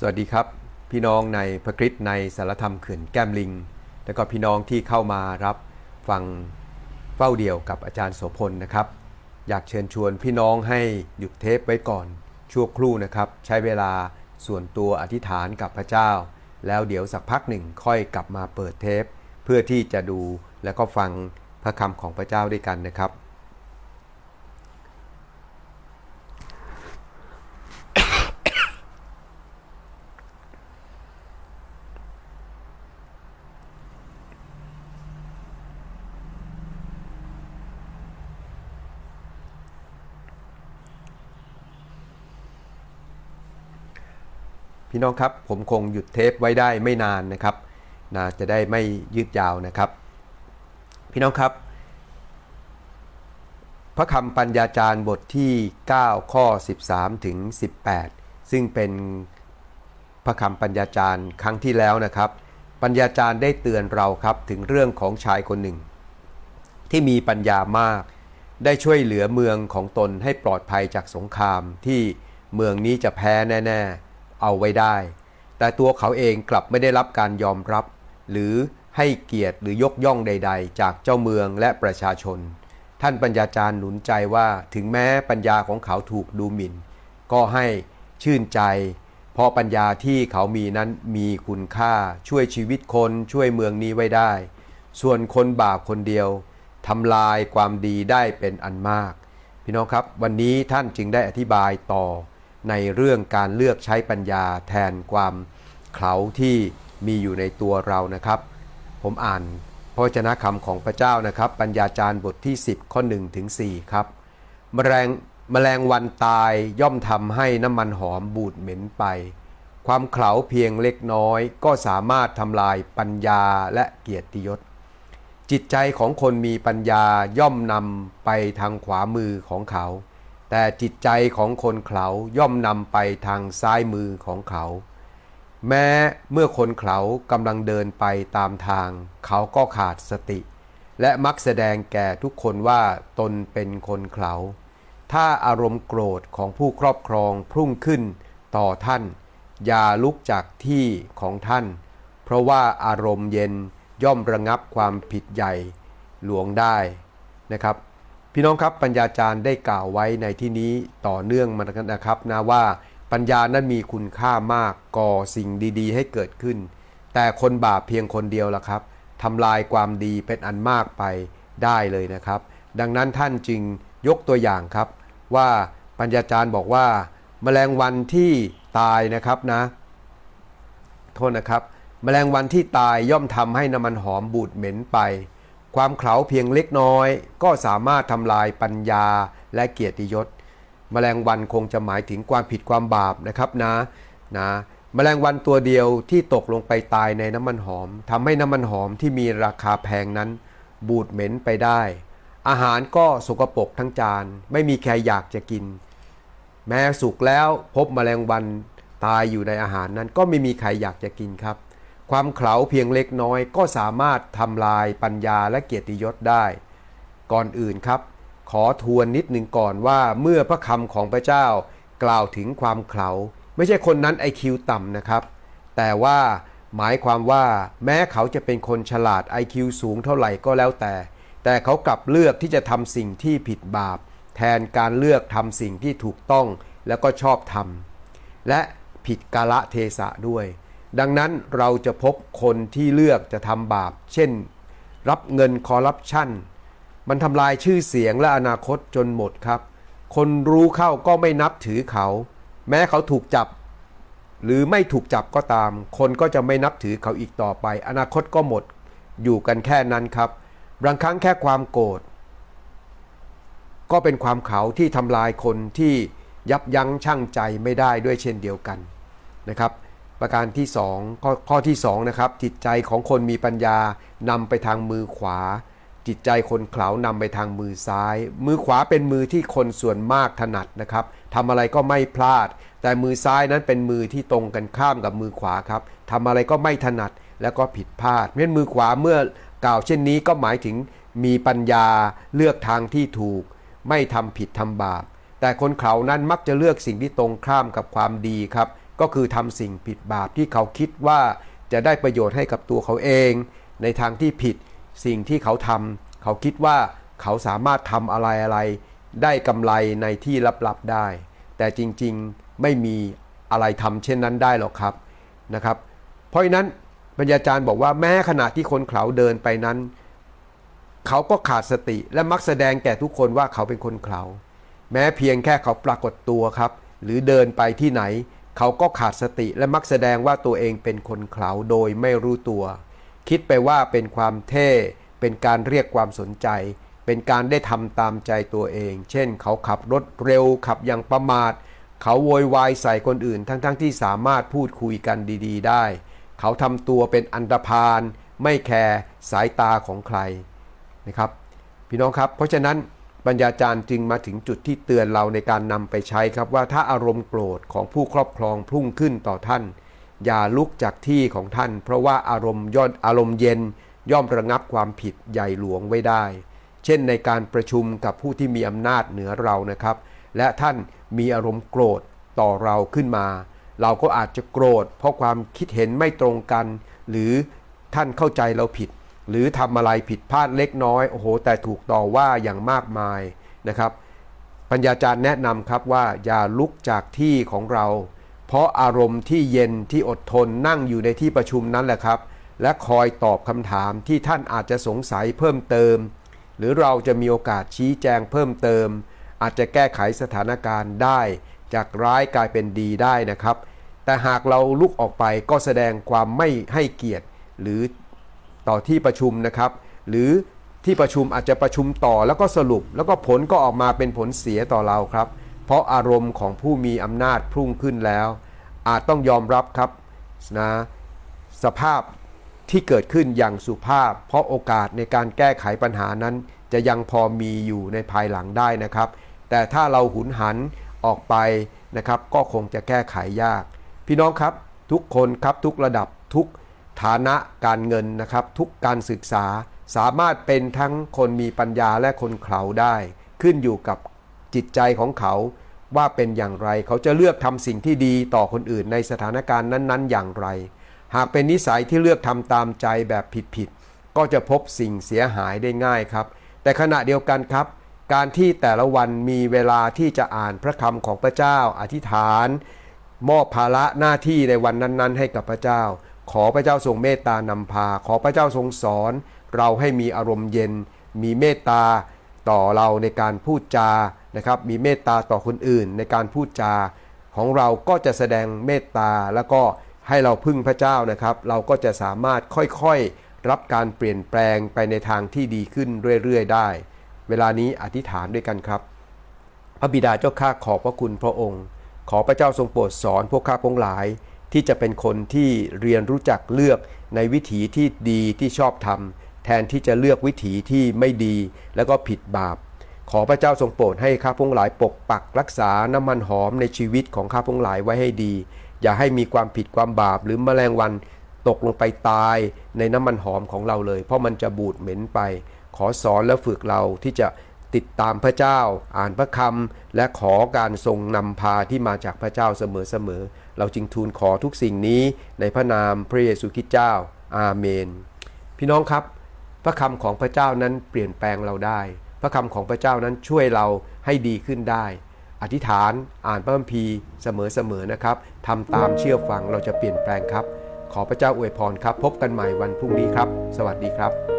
สวัสดีครับ พี่น้องในพระคริสต์ในสารธรรมเขื่อนแก้มลิง และก็พี่น้องที่เข้ามารับฟังเฝ้าเดี่ยวกับอาจารย์โสพลนะครับ อยากเชิญชวนพี่น้องให้หยุดเทปไว้ก่อนชั่วครู่นะครับ ใช้เวลาส่วนตัวอธิษฐานกับพระเจ้า แล้วเดี๋ยวสักพักหนึ่งค่อยกลับมาเปิดเทป เพื่อที่จะดูแล้วก็ฟังพระคำของพระเจ้าด้วยกันนะครับ พี่น้องครับผมคงหยุดเทปไว้ได้ไม่นานนะครับนะจะได้ไม่ยืดยาวนะครับ พี่น้องครับ พระคำปัญญาจารย์บทที่ 9 ข้อ 13 ถึง 18 ซึ่งเป็นพระคำปัญญาจารย์ครั้งที่แล้วนะครับ ปัญญาจารย์ได้เตือนเราครับถึงเรื่องของชายคนหนึ่ง ที่มีปัญญามาก ได้ช่วยเหลือเมืองของตนให้ปลอดภัยจากสงครามที่เมืองนี้จะแพ้แน่ ๆ เอาไว้ได้ แต่ตัวเขาเองกลับไม่ได้รับการยอมรับ หรือให้เกียรติหรือยกย่องใด ๆ จากเจ้าเมืองและประชาชน ท่านปัญญาจารย์หนุนใจว่าถึงแม้ปัญญาของเขาถูกดูหมิ่น ก็ให้ชื่นใจ เพราะปัญญาที่เขามีนั้นมีคุณค่าช่วยชีวิตคนช่วยเมืองนี้ไว้ได้ ส่วนคนบาปคนเดียวทำลายความดีได้เป็นอันมาก พี่น้องครับ วันนี้ท่านจึงได้อธิบายต่อ ในเรื่องการเลือกใช้ปัญญาแทนความเขาที่มีอยู่ในตัวเรานะครับ ผมอ่านพระวจนะคำของพระเจ้านะครับ ปัญญาจารย์บทที่ 10 ข้อ1ถึง4ครับแมลงแมลงวันตายย่อมทำให้น้ำมันหอมบูดเหม็นไป ความเขลาเพียงเล็กน้อย ก็สามารถทำลายปัญญาและเกียรติยศ จิตใจของคนมีปัญญาย่อมนำไปทางขวามือของเขา แต่จิตใจของคนเขาย่อมนำไปทางซ้ายมือของเขา แม้เมื่อคนเขากำลังเดินไปตามทาง เขาก็ขาดสติ และมักแสดงแก่ทุกคนว่าตนเป็นคนเขาถ้าอารมณ์โกรธของผู้ครอบครองพุ่งขึ้นต่อท่าน อย่าลุกจากที่ของท่าน เพราะว่าอารมณ์เย็นย่อมระงับความผิดใหญ่หลวงได้นะครับ พี่น้องครับปัญญาจารย์ได้กล่าวไว้ในที่นี้ต่อเนื่องมานะครับนะว่าปัญญานั้นมีคุณค่ามากก่อสิ่งดีๆ ให้เกิดขึ้น แต่คนบาปเพียงคนเดียวละครับทำลายความดีเป็นอันมากไปได้เลยนะครับ ดังนั้นท่านจึงยกตัวอย่างครับ ว่าปัญญาจารย์บอกว่าแมลงวันที่ตายนะครับนะ โทษนะครับ แมลงวันที่ตายย่อมทำให้น้ำมันหอมบูดเหม็นไป ความเขลาเพียงเล็กน้อย ก็สามารถทำลายปัญญาและเกียรติยศแมลงวันคงจะหมายถึงความผิดความบาปนะครับนะนะแมลงวันตัวเดียวที่ตกลงไปตายในน้ำมันหอมทำให้น้ำมันหอมที่มีราคาแพงนั้น บูดเหม็นไปได้ อาหารก็สกปรกทั้งจาน ไม่มีใครอยากจะกิน แม้สุกแล้วพบแมลงวันตายอยู่ในอาหารนั้นก็ไม่มีใครอยากจะกินครับ ความเขลาเพียงเล็กน้อยก็สามารถทำลายปัญญาและเกียรติยศได้ ก่อนอื่นครับ ขอทวนนิดหนึ่งก่อนว่าเมื่อพระคำของพระเจ้ากล่าวถึงความเขลาไม่ใช่คนนั้น IQ ต่ำนะครับ แต่ว่าหมายความว่าแม้เขาจะเป็นคนฉลาด IQ สูงเท่าไหร่ก็แล้วแต่ แต่เขากลับเลือกที่จะทำสิ่งที่ผิดบาป แทนการเลือกทำสิ่งที่ถูกต้องแล้วก็ชอบทำและผิดกาละเทศะด้วย ดังนั้นเราจะพบคนที่เลือกจะทำบาป เช่น รับเงินคอร์รัปชันมันทำลายชื่อเสียงและอนาคตจนหมดครับ คนรู้เข้าก็ไม่นับถือเขา แม้เขาถูกจับ หรือไม่ถูกจับก็ตาม คนก็จะไม่นับถือเขาอีกต่อไป อนาคตก็หมดอยู่กันแค่นั้นครับบางครั้งแค่ความโกรธก็เป็นความเขาที่ทำลายคนที่ยับยั้งชั่งใจไม่ได้ด้วยเช่นเดียวกันนะครับ ประการที่2ข้อข้อที่2นะครับจิตใจของคนมีปัญญานำไปทางมือขวา จิตใจคนเขลานำไปทางมือซ้าย มือขวาเป็นมือที่คนส่วนมากถนัดนะครับทำอะไรก็ไม่พลาด แต่มือซ้ายนั้นเป็นมือที่ตรงกันข้ามกับมือขวาครับทำอะไรก็ไม่ถนัดแล้วก็ผิดพลาดเพราะมือขวาเมื่อกล่าวเช่นนี้ก็หมายถึงมีปัญญาเลือกทางที่ถูก ไม่ทำผิดทำบาปแต่คนเขานั้นมักจะเลือกสิ่งที่ตรงข้ามกับความดีครับ ก็คือทำสิ่งผิดบาปที่เขาคิดว่าจะได้ประโยชน์ให้กับตัวเขาเอง ในทางที่ผิดสิ่งที่เขาทำเขาคิดว่าเขาสามารถทำอะไรอะไร ได้กำไรในที่ลับๆได้ แต่จริงๆไม่มีอะไรทำเช่นนั้นได้หรอกครับนะครับ เพราะฉะนั้นบรรยาจารย์บอกว่าแม้ขณะที่คนเขาเดินไปนั้น เขาก็ขาดสติและมักแสดงแก่ทุกคนว่าเขาเป็นคนเขาแม้เพียงแค่เขาปรากฏตัวครับ หรือเดินไปที่ไหน เขาก็ขาดสติและมักแสดงว่าตัวเองเป็นคนเขาโดยไม่รู้ตัว คิดไปว่าเป็นความเท่ เป็นการเรียกความสนใจ เป็นการได้ทำตามใจตัวเอง เช่น เขาขับรถเร็วขับอย่างประมาท เขาโวยวายใส่คนอื่น ทั้งๆทที่สามารถพูดคุยกันดี ๆ ได้ เขาทำตัวเป็นอันดพาลไม่แคร์สายตาของใครนะครับ พี่น้องครับ เพราะฉะนั้น ปัญญาจารย์จึงมาถึงจุดที่เตือนเราในการนำไปใช้ครับว่าถ้าอารมณ์โกรธของผู้ครอบครองพุ่งขึ้นต่อท่าน อย่าลุกจากที่ของท่าน เพราะว่าอารมณ์ย่อนอารมณ์เย็น ย่อมระงับความผิดใหญ่หลวงไว้ได้ เช่นในการประชุมกับผู้ที่มีอำนาจเหนือเรานะครับ และท่านมีอารมณ์โกรธต่อเราขึ้นมา เราก็อาจจะโกรธ เพราะความคิดเห็นไม่ตรงกัน หรือท่านเข้าใจเราผิด หรือทำอะไรผิดพลาดเล็กน้อยโอ้โหแต่ถูกต่อว่าอย่างมากมายนะครับ ปัญญาจารย์แนะนำครับว่าอย่าลุกจากที่ของเรา เพราะอารมณ์ที่เย็นที่อดทนนั่งอยู่ในที่ประชุมนั้นแหละครับ และคอยตอบคำถามที่ท่านอาจจะสงสัยเพิ่มเติม หรือเราจะมีโอกาสชี้แจงเพิ่มเติม อาจจะแก้ไขสถานการณ์ได้ จากร้ายกลายเป็นดีได้นะครับ แต่หากเราลุกออกไปก็แสดงความไม่ให้เกียรติหรือ ต่อที่ประชุมนะครับ หรือที่ประชุมอาจจะประชุมต่อแล้วก็สรุป แล้วก็ผลก็ออกมาเป็นผลเสียต่อเราครับ เพราะอารมณ์ของผู้มีอำนาจพุ่งขึ้นแล้ว อาจต้องยอมรับครับนะสภาพที่เกิดขึ้นอย่างสุภาพ เพราะโอกาสในการแก้ไขปัญหานั้น จะยังพอมีอยู่ในภายหลังได้นะครับ แต่ถ้าเราหุนหันออกไปนะครับ ก็คงจะแก้ไขยาก พี่น้องครับทุกคนครับทุกระดับทุก ฐานะการเงินนะครับ ทุกการศึกษาสามารถเป็นทั้งคนมีปัญญาและคนเขาได้ ขึ้นอยู่กับจิตใจของเขา ว่าเป็นอย่างไรเขาจะเลือกทำสิ่งที่ดีต่อคนอื่นในสถานการณ์นั้น ๆ อย่างไร หากเป็นนิสัยที่เลือกทำตามใจแบบผิดๆก็จะพบสิ่งเสียหายได้ง่ายครับ แต่ขณะเดียวกันครับ การที่แต่ละวันมีเวลาที่จะอ่านพระคำของพระเจ้าอธิษฐาน มอบภาระหน้าที่ในวันนั้น ๆ ให้กับพระเจ้า ขอพระเจ้าทรงเมตตานำพา ขอพระเจ้าทรงสอน เราให้มีอารมณ์เย็น มีเมตตาต่อเราในการพูดจานะครับ มีเมตตาต่อคนอื่นในการพูดจา ของเราก็จะแสดงเมตตาแล้วก็ให้เราพึ่งพระเจ้านะครับ เราก็จะสามารถค่อยๆรับการเปลี่ยนแปลงไปในทางที่ดีขึ้นเรื่อยๆ ได้ เวลานี้อธิษฐานด้วยกันครับ พระบิดาเจ้าข้าขอบพระคุณพระองค์ ขอพระเจ้าทรงโปรดสอนพวกข้าพงหลาย ที่จะเป็นคนที่เรียนรู้จักเลือกในวิถีที่ดีที่ชอบทำแทนที่จะเลือกวิถีที่ไม่ดี แล้วก็ผิดบาป ขอพระเจ้าทรงโปรดให้ข้าพงหลายปกปักรักษาน้ำมันหอมในชีวิตของข้าพงหลายไว้ให้ดี อย่าให้มีความผิดความบาปหรือแมลงวันตกลงไปตายในน้ำมันหอมของเราเลย เพราะมันจะบูดเหม็นไป ขอสอนและฝึกเราที่จะติดตามพระเจ้า อ่านพระคำและขอการทรงนำพาที่มาจากพระเจ้าเสมอๆ เราจึงทูลขอทุกสิ่งนี้ในพระนามพระเยซูคริสต์เจ้า อาเมน พี่น้องครับ พระคำของพระเจ้านั้นเปลี่ยนแปลงเราได้ พระคำของพระเจ้านั้นช่วยเราให้ดีขึ้นได้ อธิษฐานอ่านพระคัมภีร์เสมอๆนะครับทำตามเชื่อฟังเราจะเปลี่ยนแปลงครับ ขอพระเจ้าอวยพรครับ พบกันใหม่วันพรุ่งนี้ครับ สวัสดีครับ